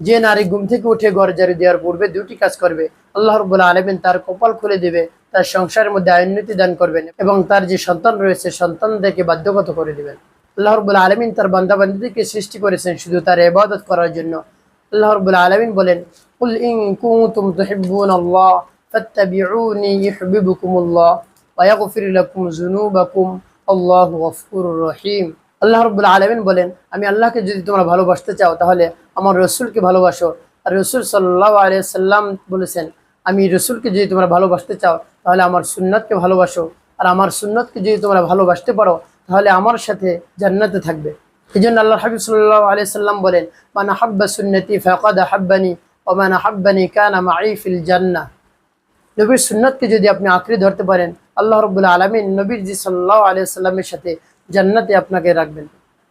যে নারী ঘুম থেকে উঠে ঘর জারি দেওয়ার পূর্বে দুটি কাজ করবে আল্লাহ রবুল্লা আলমিন তার কপাল খুলে দেবে তার সংসারের মধ্যে আয়োন্নতি দান করবেন এবং তার যে সন্তান রয়েছে সন্তানদেরকে বাধ্যগত করে দিবেন আল্লাহ রবুল্লা আলমিন তার বান্দাবান্দিদেরকে সৃষ্টি করেছেন শুধু তার ইবাদত করার জন্য আল্লাহ রবুল্লা আলমিন বলেন قل إن كنتم تحبون الله فاتبعوني يحببكم الله ويغفر لكم ذنوبكم الله غفور رحيم আল্লাহ রব্বুল আলমিন বলেন আমি আল্লাহকে যদি তোমরা ভালোবাসতে চাও তাহলে আমার রসুলকে ভালোবাসো। আর রসুল সাল্লাহ সাল্লাম বলেছেন, আমি রসুলকে যদি তোমরা ভালোবাসতে চাও, তাহলে আমার সুন্নতকে ভালোবাসো। আর আমার সুন্নতকে যদি তোমরা ভালোবাসতে পারো, তাহলে আমার সাথে জান্নাতে থাকবে। এই জন্য আল্লাহ হাবিব সাল্লাহ আলিয়া সাল্লাম বলেন মানে হাব্বা সুন্নতি ফাকাদ হাব্বানি ও মানে হাব্বানি কানা মাইফিল জান্না নবীর সুন্নতকে যদি আপনি আঁকড়ে ধরতে পারেন, আল্লাহ রবুল্লা আলমিন নবীর জি সাল্লাহ আলিয়া সাল্লামের সাথে জান্নাতে আপনাকে রাখবেন।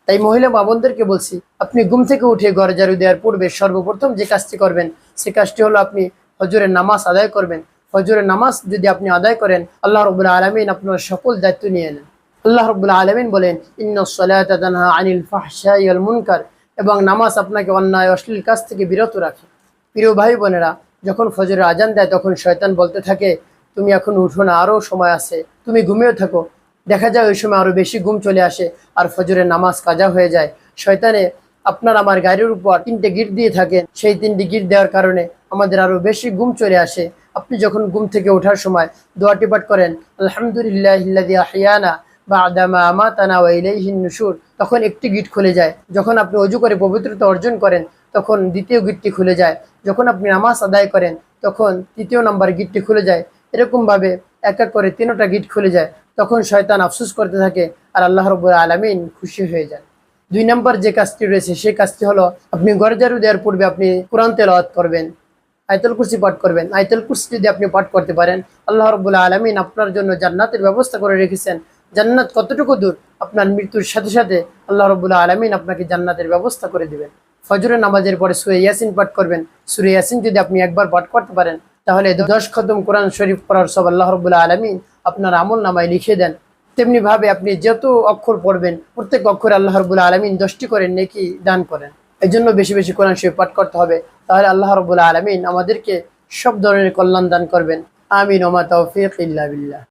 তাই মহিলা মা বোনদেরকে বলছি, আপনি ঘুম থেকে উঠে ঘর ঝাড়ু দেওয়ার পূর্বে সর্বপ্রথম যে কাজটি করবেন, সে কাজটি হলো আপনি হজরের নামাজ আদায় করবেন। হজরের নামাজ যদি আপনি আদায় করেন, আল্লাহ রবুল্লা আলমিন আপনার সকল দায়িত্ব নিয়ে নেন। আল্লাহ রবুল্লা আলমিন বলেন ইন্নসলাতানহা আনিল ফাহশাইল মুনকার এবং নামাজ আপনাকে অন্যায়, অশ্লীল কাজ থেকে বিরত রাখে। প্রিয় ভাই বোনেরা, যখন ফজরের আজান দেয়, তখন শয়তান বলতে থাকে, তুমি এখন উঠো না আরও সময় আছে। তুমি ঘুমিয়েও থাকো। দেখা যায় ওই সময় আরও বেশি ঘুম চলে আসে আর ফজরের নামাজ কাজা হয়ে যায়। শয়তানে আপনার আমার গাড়ির উপর তিনটে গিট দিয়ে থাকেন, সেই তিনটি গিট দেওয়ার কারণে আমাদের আরও বেশি ঘুম চলে আসে। আপনি যখন ঘুম থেকে ওঠার সময় দোয়াটি পাঠ করেন, আলহামদুলিল্লাহ বা আদামা আমাতানা ওয়াইলাইহিন নুসুর তখন একটি গিট খুলে যায়। যখন আপনি অজু করে পবিত্রতা অর্জন করেন, তখন দ্বিতীয় গিটটি খুলে যায়। যখন আপনি নামাজ আদায় করেন, তখন তৃতীয় নাম্বার গিটটি খুলে যায়। এরকমভাবে এক এক করে তিনোটা গিট খুলে যায়। তখন শয়তান আফসোস করতে থাকে আর আল্লাহ রব আলমিন খুশি হয়ে যায় দুই নম্বর যে কাজটি রয়েছে, সেই কাজটি হলো আপনি গরজারু দেওয়ার পূর্বে আপনি কোরআন তেলাওয়াত করবেন, আয়তল কুরসি পাঠ করবেন। আয়তল কুরসি যদি আপনি পাঠ করতে পারেন, আল্লাহ রবুল্লা আলমিন আপনার জন্য জান্নাতের ব্যবস্থা করে রেখেছেন। জান্নাত কতটুকু দূর? আপনার মৃত্যুর সাথে সাথে আল্লাহ রবুল্লা আলমিন আপনাকে জান্নাতের ব্যবস্থা করে দিবেন। ফজরের নামাজের পরে সুরে ইয়াসিন পাঠ করবেন। সুরে ইয়াসিন যদি আপনি একবার পাঠ করতে পারেন, তাহলে দশ খতম কোরআন শরীফ পড়ার সব আল্লাহ রবুল্লা আলমিন আপনার আমল নামায় লিখে দেন। তেমনিভাবে আপনি যত অক্ষর পড়বেন, প্রত্যেক অক্ষর আল্লাহ রবুল্লা আলমিন দশটি করেন নেকি দান করেন। এই জন্য বেশি বেশি কোরআন শরীফ পাঠ করতে হবে। তাহলে আল্লাহ রবুল্লা আলমিন আমাদেরকে সব ধরনের কল্যাণ দান করবেন। আমিন, ওমা তৌফিক ইল্লা বিল্লাহ।